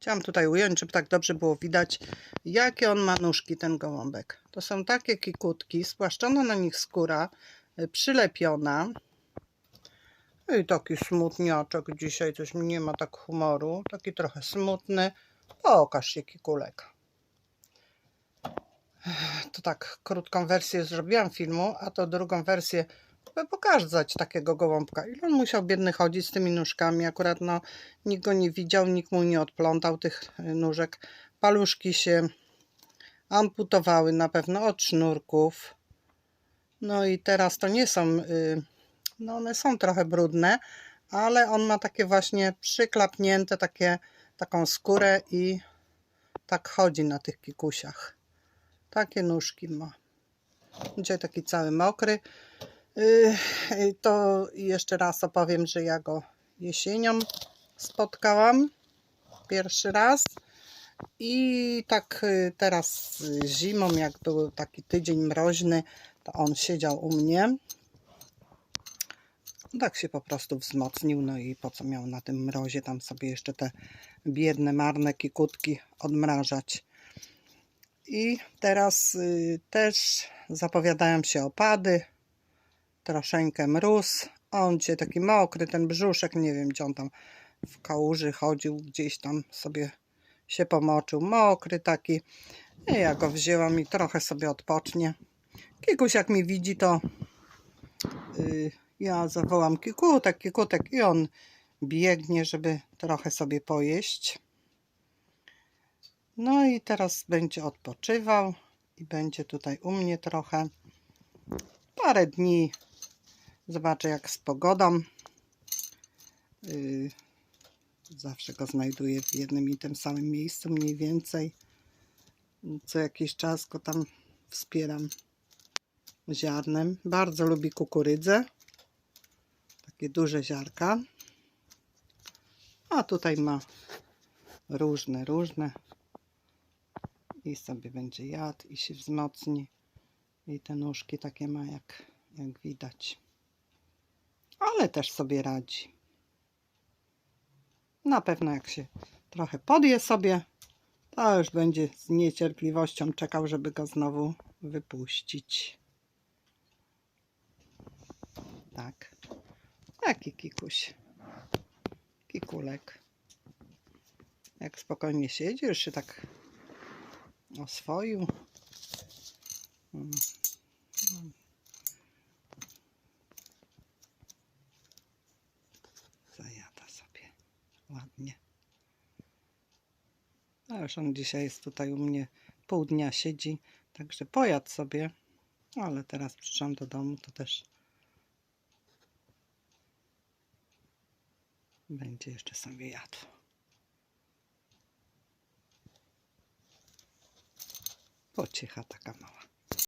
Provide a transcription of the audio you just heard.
Chciałam tutaj ująć, żeby tak dobrze było widać, jakie on ma nóżki, ten gołąbek. To są takie kikutki, spłaszczona na nich skóra, y, przylepiona. I taki smutniaczek dzisiaj, coś mi nie ma tak humoru. Taki trochę smutny. Pokaż się, kikulek. To tak, krótką wersję zrobiłam filmu, a to drugą wersję, pokazać takiego gołąbka. Ile on musiał biedny chodzić z tymi nóżkami. Akurat no, nikt go nie widział, nikt mu nie odplątał tych y, nóżek. Paluszki się amputowały na pewno od sznurków. No i teraz to nie są, y, no one są trochę brudne, ale on ma takie właśnie przyklapnięte, takie, taką skórę i tak chodzi na tych kikusiach. Takie nóżki ma. Dzisiaj taki cały mokry. Yy, yy, To jeszcze raz opowiem, że ja go jesienią spotkałam pierwszy raz. I tak y, teraz y, zimą, jak był taki tydzień mroźny, to on siedział u mnie. Tak się po prostu wzmocnił, no i po co miał na tym mrozie tam sobie jeszcze te biedne, marne kikutki odmrażać. I teraz y, też zapowiadają się opady, troszeczkę mróz. On dzisiaj taki mokry, ten brzuszek, nie wiem gdzie on tam w kałuży chodził, gdzieś tam sobie się pomoczył, mokry taki. I ja go wzięłam i trochę sobie odpocznie. Kikuś jak mi widzi, to y, ja zawołam kikutek, kikutek i on biegnie, żeby trochę sobie pojeść. No i teraz będzie odpoczywał i będzie tutaj u mnie trochę. Parę dni zobaczę jak z pogodą. Yy, zawsze go znajduję w jednym i tym samym miejscu mniej więcej. Co jakiś czas go tam wspieram ziarnem. Bardzo lubi kukurydzę. Takie duże ziarka. A tutaj ma różne, różne. I sobie będzie jadł i się wzmocni. I te nóżki takie ma jak, jak widać. Ale też sobie radzi. Na pewno jak się trochę podje sobie, to już będzie z niecierpliwością czekał, żeby go znowu wypuścić. Tak. Taki kikuś. Kikulek. Jak spokojnie siedzi, już się tak oswoił. Ładnie. A już on dzisiaj jest tutaj u mnie pół dnia siedzi, także pojadł sobie. Ale teraz przyszłam do domu, to też będzie jeszcze sobie jadł. Pociecha taka mała.